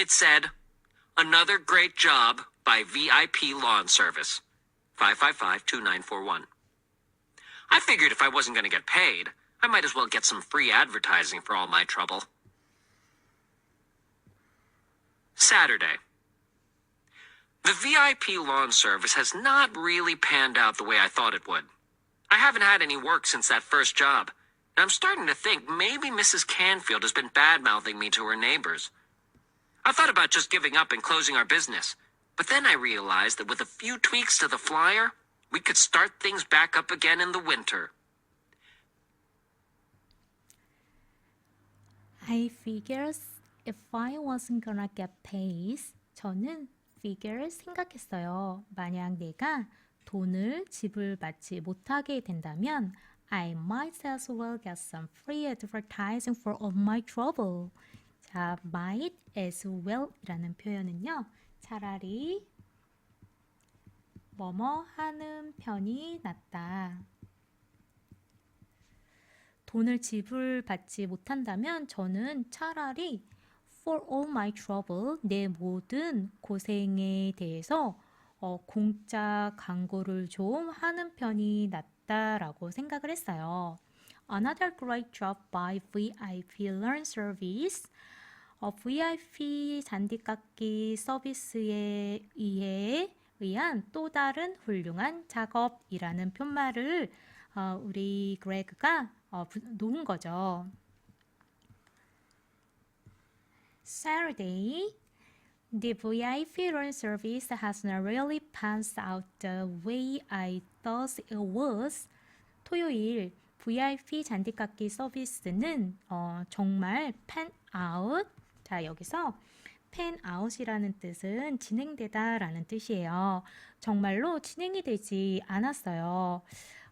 It said, Another great job by VIP Lawn Service. 555-2941. I figured if I wasn't going to get paid, I might as well get some free advertising for all my trouble. Saturday. The VIP lawn service has not really panned out the way I thought it would. I haven't had any work since that first job, and I'm starting to think maybe Mrs. Canfield has been bad mouthing me to her neighbors. I thought about just giving up and closing our business, but then I realized that with a few tweaks to the flyer, we could start things back up again in the winter. I figures if I wasn't gonna get paid, 저는 figure 생각했어요. 만약 내가 돈을 지불받지 못하게 된다면 I might as well get some free advertising for all my trouble. 자, might as well이라는 표현은요. 차라리 뭐뭐 하는 편이 낫다. 돈을 지불받지 못한다면 저는 차라리 for all my trouble 내 모든 고생에 대해서 어, 공짜 광고를 좀 하는 편이 낫다라고 생각을 했어요. Another great job by VIP Learn Service. 어, VIP 잔디깎기 서비스에 의해 의한 또 다른 훌륭한 작업이라는 편말을 어, 우리 그레그가 어, 부- 놓은 거죠. Saturday, the VIP run service has not really passed out the way I thought it was. 토요일 VIP 잔디깎기 서비스는 어, 정말 pen out. 자 여기서 pen out이라는 뜻은 진행되다 라는 뜻이에요. 정말로 진행이 되지 않았어요.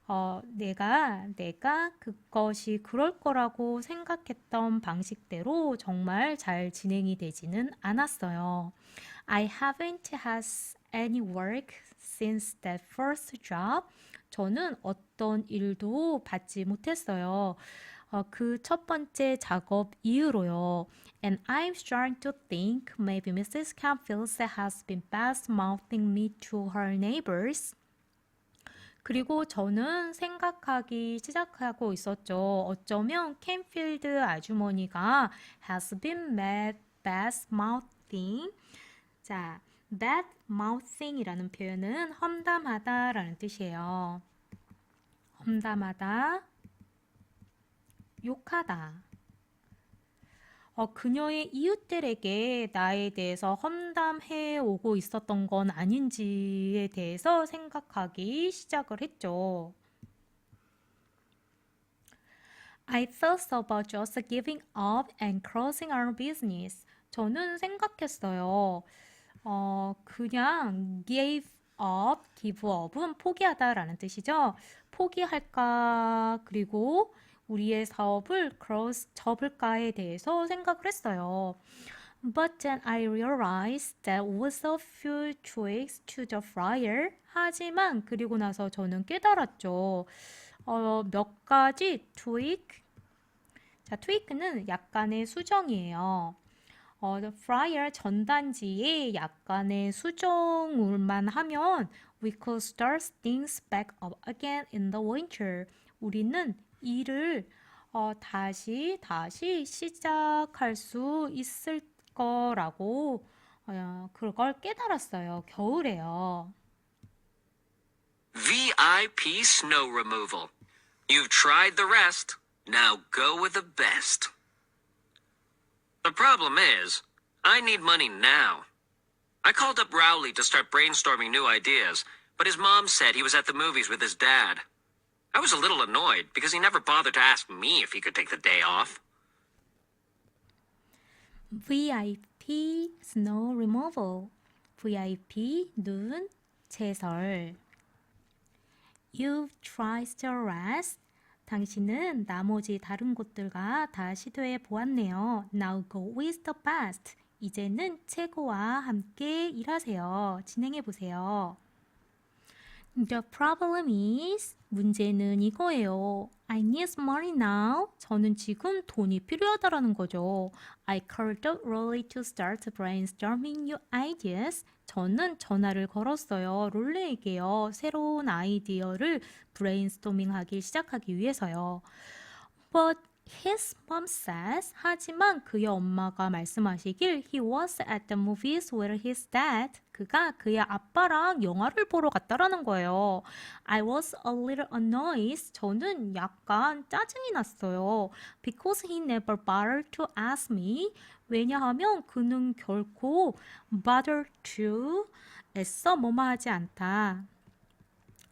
어, 내가, 내가 그것이 그럴 거라고 생각했던 방식대로 정말 잘 진행이 되지는 않았어요. I haven't had any work since that first job. 저는 어떤 일도 받지 못했어요. 어, 그첫 번째 작업 이후로요. And I'm starting to think maybe Mrs. Canfield has been bad mouthing me to her neighbors. 그리고 저는 생각하기 시작하고 있었죠. 어쩌면 캠필드 아주머니가 has been bad, bad mouthing. 자, bad mouthing이라는 표현은 험담하다라는 뜻이에요. 험담하다, 욕하다. 어, 그녀의 이웃들에게 나에 대해서 험담해 오고 있었던 건 아닌지에 대해서 생각하기 시작을 했죠. I thought about just giving up and closing our business. 저는 생각했어요. 어, 그냥 gave up, give up은 포기하다라는 뜻이죠. 포기할까, 그리고 우리의 사업을 close, 접을까에 대해서 생각을 했어요. But then I realized that was a few tweaks to the flyer. 하지만 그리고 나서 저는 깨달았죠. 어, 몇 가지 tweak. 자, tweak는 약간의 수정이에요. 어, the flyer 전단지에 약간의 수정을만 하면 we could start things back up again in the winter. 우리는 일을 어, 다시 다시 시작할 수 있을 거라고 어, 그걸 깨달았어요. 겨울에요. VIP snow removal. You've tried the rest. Now go with the best. The problem is, I need money now. I called up Rowley to start brainstorming new ideas, but his mom said he was at the movies with his dad. I was a little annoyed because he never bothered to ask me if he could take the day off. VIP snow removal. VIP 눈 채설. You've tried the rest. 당신은 나머지 다른 곳들과 다 시도해 보았네요. Now go with the best. 이제는 최고와 함께 일하세요. 진행해 보세요. The problem is 문제는 이거예요. I need money now. 저는 지금 돈이 필요하다라는 거죠. I called up Rolly to start brainstorming new ideas. 저는 전화를 걸었어요. 롤레에게요. 새로운 아이디어를 브레인스토밍 하기 시작하기 위해서요. But his mom says, 하지만 그의 엄마가 말씀하시길 he was at the movies with his dad. 그가 그의 아빠랑 영화를 보러 갔다라는 거예요. I was a little annoyed. 저는 약간 짜증이 났어요. Because he never bothered to ask me. 왜냐하면 그는 결코 bother to 애써 뭐뭐 하지 않다.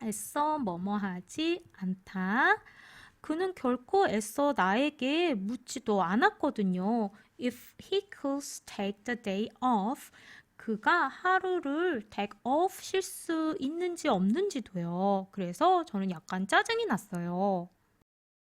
애써 뭐뭐 하지 않다. 그는 결코 애써 나에게 묻지도 않았거든요. If he could take the day off, 그가 하루를 take off 쉴 수 있는지 없는지도요. 그래서 저는 약간 짜증이 났어요.